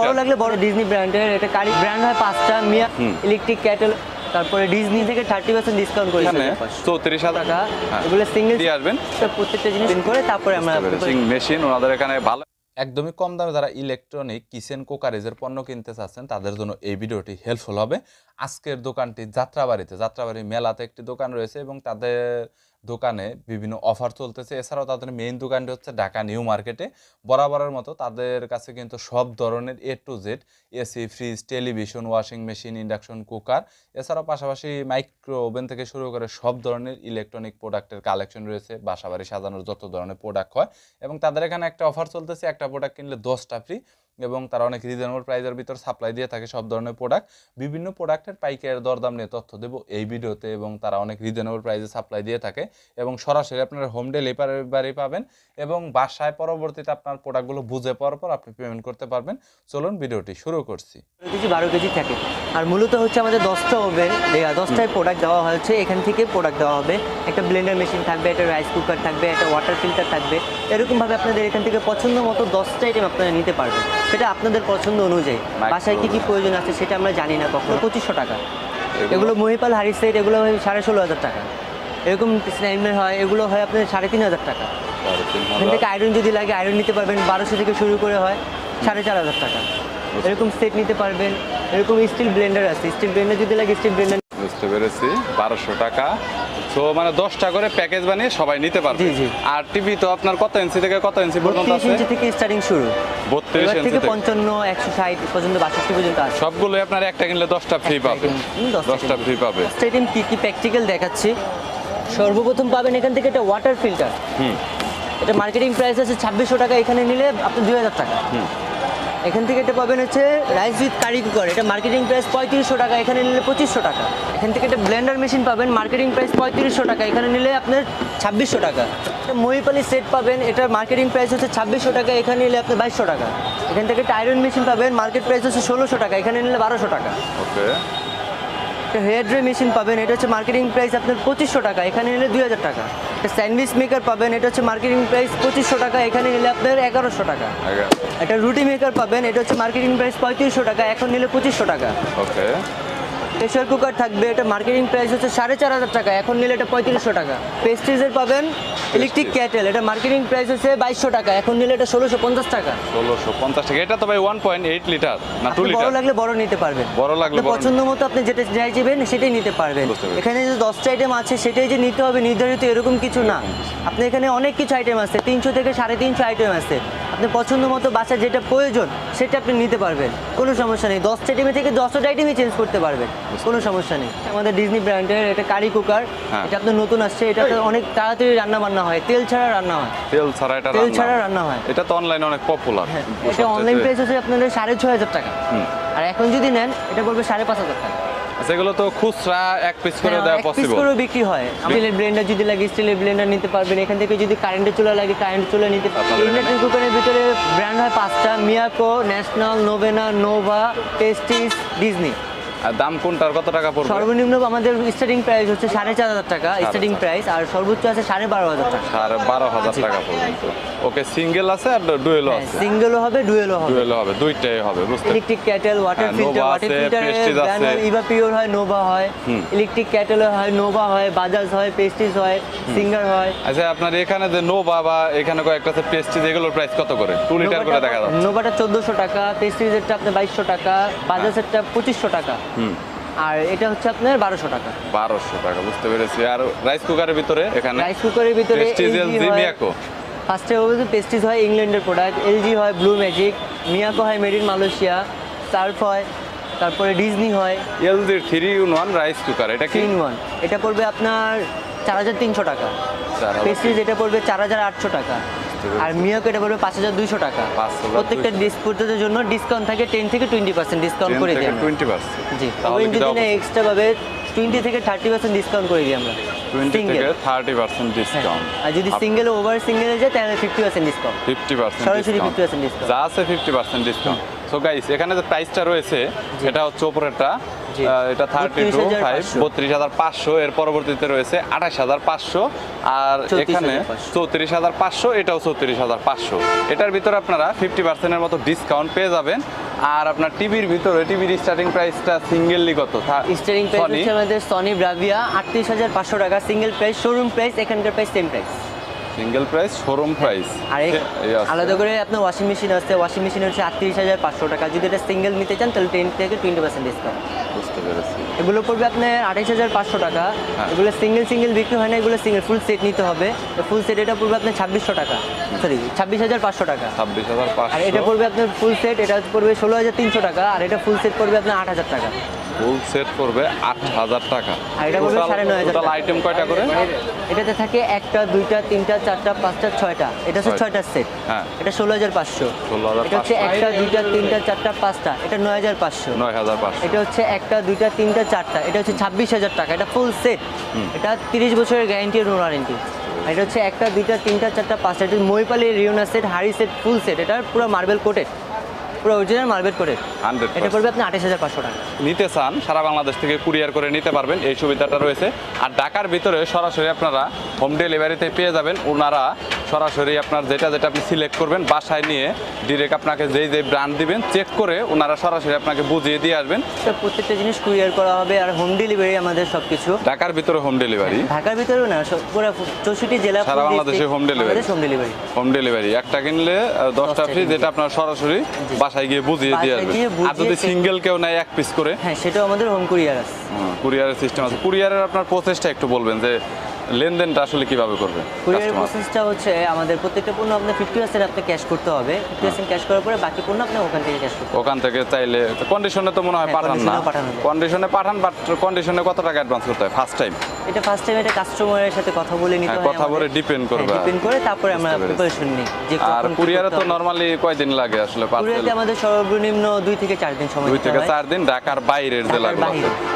বড় লাগলে বড় ডিজনি ব্র্যান্ডের এটা কারি ব্র্যান্ড হয় পাঁচটা মিয়া ইলেকট্রিক ক্যাটেল তারপরে ডিজনি থেকে থার্টি পার্সেন্ট ডিসকাউন্ট করে এখানে চৌত্রিশ হাজার। টাকা। এগুলো সিঙ্গেল দিয়ে আসবেন। প্রত্যেকটা জিনিস করে তারপরে আমরা মেশিন ওনাদের এখানে ভালো একদমই কম দামে যারা ইলেকট্রনিক কিচেন কুকারেজের পণ্য কিনতে চাচ্ছেন তাদের জন্য এই ভিডিওটি হেল্পফুল হবে। আজকের দোকানটি যাত্রাবাড়িতে যাত্রাবাড়ি মেলাতে একটি দোকান রয়েছে এবং তাদের দোকানে বিভিন্ন অফার চলতেছে। এছাড়াও তাদের মেইন দোকানটি হচ্ছে ঢাকা নিউ মার্কেটে বরাবরের মতো তাদের কাছে কিন্তু সব ধরনের A to Z AC fridge television washing machine induction cooker এছাড়াও পাশাপাশি মাইক্রো ওভেন থেকে শুরু করে সব ধরনের ইলেকট্রনিক প্রোডাক্টের কালেকশন রয়েছে। বাসাবাড়ি সাজানোর যত ধরনের প্রোডাক্ট হয়। এবং তাদের এখানে একটা অফার চলতেছে, একটা প্রোডাক্ট কিনলে দশটা ফ্রি এবং তারা অনেক রিজনেবল প্রাইসের ভিতর সাপ্লাই দিয়ে থাকে সব ধরনের প্রোডাক্ট বিভিন্ন প্রোডাক্টের পাইকারের দরদাম নিয়ে তথ্য দেবো এই ভিডিওতে এবং তারা অনেক রিজনেবল প্রাইসে সাপ্লাই দিয়ে থাকে এবং সরাসরি আপনারা হোম ডেলিভারি পাবেন এবং বাসায় পরবর্তীতে আপনার প্রোডাক্টগুলো বুঝে পাওয়ার পর আপনি পেমেন্ট করতে পারবেন। চলুন ভিডিওটি শুরু করছি। কেজি, বারো কেজি থাকে। আর মূলত হচ্ছে আমাদের দশটা ওভেন দশটায় প্রোডাক্ট দেওয়া হয়েছে। এখান থেকে প্রোডাক্ট দেওয়া হবে। একটা ব্লেন্ডার মেশিন থাকবে, একটা রাইস কুকার থাকবে, একটা ওয়াটার ফিল্টার থাকবে। এরকমভাবে আপনাদের এখান থেকে পছন্দ মতো দশটা আইটেম আপনারা নিতে পারবেন। সেটা আপনাদের পছন্দ অনুযায়ী। বাসায় কী কী প্রয়োজন আছে সেটা আমরা জানি না কখনো। পঁচিশশো টাকা। এগুলো মহিপাল হারি সেট এগুলো হয় সাড়ে ষোলো হাজার টাকা। এরকম স্নাইমের হয় এগুলো হয় আপনার সাড়ে তিন হাজার টাকা। এখান থেকে আয়রন যদি লাগে আয়রন নিতে পারবেন। বারোশো থেকে শুরু করে হয় সাড়ে চার হাজার টাকা। এরকম সেট নিতে পারবেন। এরকম স্টিল ব্লেন্ডার আছে। স্টিল ব্লেন্ডার যদি লাগে স্টিল ব্লেন্ডার বুঝতে পেরেছি। বারোশো টাকা। তো মানে দশটা করে প্যাকেজ বানিয়ে সবাই নিতে পারবে। আর টিভি তো আপনার কত ইঞ্চি থেকে কত ইঞ্চি পর্যন্ত আছে? ইঞ্চি থেকে স্টার্টিং শুরু। বত্রিশ ইঞ্চি থেকে পঞ্চান্ন একশো ষাট পর্যন্ত বাষট্টি পর্যন্ত আছে। সবগুলো আপনার একটা কিনলে দশটা ফ্রি পাবে। দশটা ফ্রি পাবে। আইটেম কী কী প্র্যাকটিক্যাল দেখাচ্ছি? সর্বপ্রথম পাবেন এখান থেকে একটা ওয়াটার ফিল্টার হুম। এটা মার্কেটিং প্রাইস আছে ছাব্বিশশো টাকা এখানে নিলে আপনি দুই হাজার টাকা। হুম। এখান থেকে এটা পাবেন হচ্ছে রাইস উইথ কারি কুকার এটা মার্কেটিং প্রাইস পঁয়ত্রিশশো টাকা এখানে নিলে পঁচিশশো টাকা। এখান থেকে একটা ব্লেন্ডার মেশিন পাবেন মার্কেটিং প্রাইস পঁয়ত্রিশশো টাকা। এখানে নিলে আপনার ছাব্বিশশো টাকা। মহিপালি সেট পাবেন এটার মার্কেটিং প্রাইস হচ্ছে ছাব্বিশশো টাকা এখানে নিলে আপনার বাইশশো টাকা। এখান থেকে একটা আয়রন মেশিন পাবেন মার্কেট প্রাইস হচ্ছে ষোলোশো টাকা এখানে নিলে বারোশো টাকা। ওকে। একটা হেয়ার ড্রাই মেশিন পাবেন এটা হচ্ছে মার্কেটিং প্রাইস আপনার পঁচিশশো টাকা এখানে নিলে দুই হাজার টাকা। একটা স্যান্ডউইচ মেকার পাবেন এটা হচ্ছে মার্কেটিং প্রাইস পঁচিশশো টাকা এখানে নিলে আপনার এগারোশো টাকা। একটা রুটি মেকার পাবেন এটা হচ্ছে মার্কেটিং প্রাইস পঁয়ত্রিশশো টাকা এখন নিলে পঁচিশশো টাকা। ওকে প্রেশার কুকার থাকবে এটা মার্কেটিং প্রাইস হচ্ছে সাড়ে চার হাজার টাকা এখন নিলে এটা পঁয়ত্রিশশো টাকা। পেস্ট্রিজের পাবেন ইলেকট্রিক ক্যাটেল এটা মার্কেটিং প্রাইস হচ্ছে বাইশশো টাকা এখন নিলে এটা ষোলোশো পঞ্চাশ টাকা। ষোলোশো পঞ্চাশ টাকা এটা তো ভাই ওয়ান পয়েন্ট এইট লিটার না টু আপনি বড় লাগলে বড় নিতে পারবেন। বড় লাগলে পছন্দ মতো আপনি যেটা চাইবেন সেটাই নিতে পারবেন। এখানে যে দশটা আইটেম আছে সেটাই যে নিতে হবে নির্ধারিত এরকম কিছু না। আপনি এখানে অনেক কিছু আইটেম আছে তিনশো থেকে সাড়ে তিনশো আইটেম আছে। আপনি পছন্দ মতো বাসায় যেটা প্রয়োজন সেটা আপনি নিতে পারবেন। কোনো সমস্যা নেই দশটা আইটেমে থেকে দশটা আইটেমই চেঞ্জ করতে পারবেন। কোনো সমস্যা নেই। আমাদের ডিজনি ব্র্যান্ডের এটা কারি কুকার হ্যাঁ। এটা আপনার নতুন আসছে এটা অনেক তাড়াতাড়ি রান্না বান্না হয়। তেল ছাড়া রান্না হয়। তেল ছাড়া এটা তেল ছাড়া রান্না হয়। এটা তো অনলাইনে অনেক পপুলার হ্যাঁ এটা অনলাইন প্রাইস হচ্ছে আপনাদের সাড়ে ছয় হাজার টাকা। আর এখন যদি নেন এটা বলবে সাড়ে পাঁচ হাজার টাকা। সেগুলো তো খুচরা এক পিস করে হ্যাঁ, দেওয়া এক পিস পসিবল করেও বিক্রি হয়। স্টিলের ব্লেন্ডার যদি লাগে স্টিলের ব্লেন্ডার নিতে পারবেন। এখান থেকে যদি কারেন্টের চুলা লাগে কারেন্ট চুলা নিতে পারবেন? ইলেকট্রিক কুকারের ভিতরে ব্র্যান্ড হয় পাঁচটা মিয়াকো ন্যাশনাল নোভেনা নোভা টেস্টিস ডিজনি দাম কোনটার? কত টাকা পড়বে? সর্বনিম্ন আমাদের স্টার্টিং প্রাইস হচ্ছে সাড়ে চার হাজার টাকা স্টার্টিং। প্রাইস আর সর্বোচ্চ আছে সাড়ে বারো হাজার টাকা। সাড়ে বারো হাজার টাকা পর্যন্ত। ওকে সিঙ্গেল আছে আর ডুয়েলও হ্যাঁ আছে? সিঙ্গেলও হবে ডুয়েলও হবে। ডুয়েলও হবে দুইটাই হবে বুঝতে electric kettle water filter water ফিল্টারে আছে। ইভা পিওর হয় নোভা হয়। ইলেকট্রিক ক্যাটেল হয় নোভা হয় বাজাজ হয় পেস্টিস হয় সিঙ্গার হয়। আচ্ছা আপনার এখানে যে নোভা বা এখানে কয়েকটা আছে পেস্টিজ এগুলোর প্রাইস কত করে? টু লিটার করে দেখা যাচ্ছে। নোভাটা চোদ্দোশো টাকা পেস্টিজেরটা আপনার বাইশশো টাকা বাজাজেরটা পঁচিশশো টাকা। হুম। আর এটা হচ্ছে আপনার বারোশো টাকা। বারোশো টাকা বুঝতে পেরেছি। আর রাইস কুকারের ভিতরে এখানে রাইস কুকারের ভিতরে ফার্স্টে বলতে পেস্টিজ হয় ইংল্যান্ডের প্রোডাক্ট এলজি হয় ব্লু ম্যাজিক মিয়াকো হয় মেড ইন মালয়েশিয়া সার্ফ হয় তারপরে ডিজনি হয়। LG three in one rice cooker এটা কি? তিন ওয়ান এটা পড়বে আপনার চার হাজার তিনশো টাকা। পেস্টিজ এটা পড়বে চার হাজার আটশো টাকা। আর মিয়াকো এটা পড়বে পাঁচ হাজার দুইশো টাকা। প্রত্যেকটা ডিসপোর্টের জন্য ডিসকাউন্ট থাকে টেন থেকে টোয়েন্টি পার্সেন্ট ডিসকাউন্ট করে দিই টোয়েন্টি পার্সেন্ট জি। কি যদি এক্সট্রা পাবে টোয়েন্টি থেকে থার্টি পার্সেন্ট ডিসকাউন্ট করে দিই আমরা। টোয়েন্টি সিঙ্গেল থেকে থার্টি পার্সেন্ট ডিসকাউন্ট আর যদি সিঙ্গেল ওভার সিঙ্গেলে যায় তাহলে fifty percent discount fifty percent সরাসরি 50% discount। যা আছে fifty percent discount so guys এখানে যে প্রাইসটা রয়েছে এটা হচ্ছে ওপরেরটা। এটা থার্টি টু ফাইভ বত্রিশ হাজার পাঁচশো এর পরবর্তীতে রয়েছে আঠাশ হাজার পাঁচশো আর এখানে চৌত্রিশ হাজার পাঁচশো এটাও চৌত্রিশ হাজার পাঁচশো। এটার ভিতরে আপনারা ফিফটি পার্সেন্টের মতো ডিসকাউন্ট পেয়ে যাবেন। আর আপনার টিভির ভিতরে টিভির স্টার্টিং প্রাইসটা সিঙ্গেললি কত? স্টারিং প্রাইস হচ্ছে আমাদের সনি ব্রাভিয়া আটত্রিশ হাজার পাঁচশো টাকা সিঙ্গেল প্রাইস শোরুম প্রাইস এখানকার price same price single price showroom price আর আলাদা করে আপনার ওয়াশিং মেশিন আছে ওয়াশিং মেশিন হচ্ছে আটত্রিশ হাজার পাঁচশো টাকা। যদি এটা সিঙ্গেল নিতে চান তাহলে টেন থেকে টোয়েন্টি পার্সেন্ট ডিসকাউন্ট বুঝতে পেরেছি। এগুলো পড়বে আপনার আঠাইশ হাজার পাঁচশো টাকা। হ্যাঁ। এগুলো সিঙ্গেল সিঙ্গেল বিক্রি হয় না এগুলো সিঙ্গেল ফুল সেট নিতে হবে। ফুল সেট এটা পড়বে আপনার ছাব্বিশশো টাকা। সরি ছাব্বিশ হাজার পাঁচশো টাকা। ছাব্বিশ হাজার আর এটা পড়বে আপনার ফুল সেট এটা পড়বে ষোলো হাজার তিনশো টাকা। আর এটা ফুল সেট পড়বে আপনার আট হাজার টাকা। ফুল সেট করবে আট হাজার টাকা। আর এটা সাড়ে নয় হাজার আইটেম কয়টা করে? এটাতে থাকে একটা দুইটা তিনটা চারটা পাঁচটা ছয়টা। এটা হচ্ছে ছয়টা। সেট। হ্যাঁ। এটা ষোলো হাজার পাঁচশো। 16,500 এটা হচ্ছে একটা দুইটা তিনটা চারটা পাঁচটা। এটা নয় হাজার পাঁচশো। নয় হাজার পাঁচশো। এটা হচ্ছে একটা দুইটা তিনটা চারটা। এটা হচ্ছে ছাব্বিশ হাজার টাকা। এটা ফুল সেট। এটা তিরিশ বছরের গ্যারান্টি নো ওয়ারেন্টি এটা হচ্ছে একটা দুইটা তিনটা চারটা পাঁচটা। এটা মহিপালি রিওনা সেট হাড়ি সেট ফুল সেট। এটা পুরো মার্বেল কোটেড পুরো অরিজিনাল মার্বেল করে। হান্ড্রেড এটা পড়বে আপনি আঠাশ হাজার পাঁচশো টাকা। নিতে চান সারা বাংলাদেশ থেকে কুরিয়ার করে নিতে পারবেন এই সুবিধাটা রয়েছে। আর ঢাকার ভিতরে সরাসরি আপনারা হোম ডেলিভারিতে পেয়ে যাবেন। ওনারা সরাসরি আপনার যেটা যেটা আপনি সিলেক্ট করবেন বাসায় নিয়ে ডিরেক্ট আপনাকে যেই যেই ব্র্যান্ড দিবেন চেক করে ওনারা সরাসরি আপনাকে বুঝিয়ে দিয়ে আসবেন। প্রত্যেকটা জিনিস কুরিয়ার করা হবে আর হোম ডেলিভারি আমাদের সব কিছু ঢাকার ভিতরে হোম ডেলিভারি ঢাকার ভিতরেও না পুরো চৌষট্টি জেলা সারা বাংলাদেশে home delivery? Home delivery home delivery একটা কিনলে দশটা ফ্রি যেটা আপনার সরাসরি বাসায় গিয়ে বুঝিয়ে দিয়ে আসবেন। আর যদি সিঙ্গেল কেউ নেয় এক পিস করে? হ্যাঁ সেটাও আমাদের হোম কুরিয়ার আছে। কুরিয়ারের সিস্টেম আছে। কুরিয়ারের আপনার প্রসেসটা একটু বলবেন যে লেনদেনটা আসলে কীভাবে করবে কুরিয়ার? প্রসেসটা হচ্ছে আমাদের প্রত্যেকটা পণ্য আপনি ফিফটি পার্সেন্ট আপনি ক্যাশ করতে হবে। ফিফটি পার্সেন্ট ক্যাশ করার পরে বাকি পণ্য আপনি ওখান থেকে ক্যাশ করতে ওখান থেকে চাইলে কন্ডিশনে তো মনে হয় হ্যাঁ, পাঠান না। কন্ডিশনে পাঠান বাট কন্ডিশনে কত টাকা অ্যাডভান্স করতে হয়? ফার্স্ট টাইম এটা ফার্স্ট টাইম এটা কাস্টমারের সাথে কথা বলে নিতে হ্যাঁ, হয় কথা বলে depend করবে। ডিপেন্ড করে তারপরে আমরা। প্রিপারেশন নিই যে আর কুরিয়ারে তো। নরমালি কয়দিন লাগে আসলে পার্সেল কুরিয়ারে আমাদের সর্বনিম্ন দুই থেকে চার দিন সময় দুই দিতে থেকে হয়। চার দিন ঢাকার বাইরের জেলাগুলো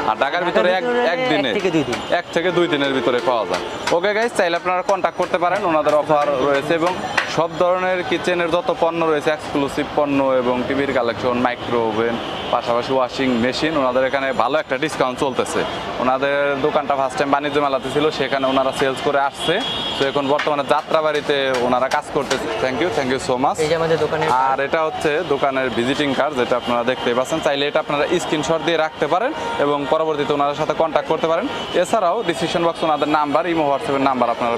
আর ঢাকার ভিতরে এক ভিতরে একদিনে এক থেকে দুই দিন। এক থেকে দুই দিনের ভিতরে পাওয়া যায় ওকে গাইজ চাইলে আপনারা কন্ট্যাক্ট করতে পারেন ওনাদের অফার রয়েছে এবং সব ধরনের কিচেনের যত পণ্য রয়েছে এক্সক্লুসিভ পণ্য এবং টিভির কালেকশন মাইক্রো ওভেন পাশাপাশি ওয়াশিং মেশিন ওনাদের এখানে ভালো একটা ডিসকাউন্ট চলতেছে। ওনাদের দোকানটা ফার্স্ট টাইম বাণিজ্য মেলাতে ছিল সেখানে ওনারা সেলস করে আসছে। তো এখন বর্তমানে যাত্রাবাড়িতে ওনারা কাজ করতেছে। Thank you thank you so much আর এটা হচ্ছে দোকানের ভিজিটিং কার্ড যেটা আপনারা দেখতে পাচ্ছেন। চাইলে এটা আপনারা স্ক্রিনশট দিয়ে রাখতে পারেন এবং পরবর্তীতে ওনাদের সাথে কন্ট্যাক্ট করতে পারেন। এছাড়াও ডিসিশন বক্স ওনাদের নাম্বার ইমো হোয়াটসঅ্যাপের নাম্বার আপনারা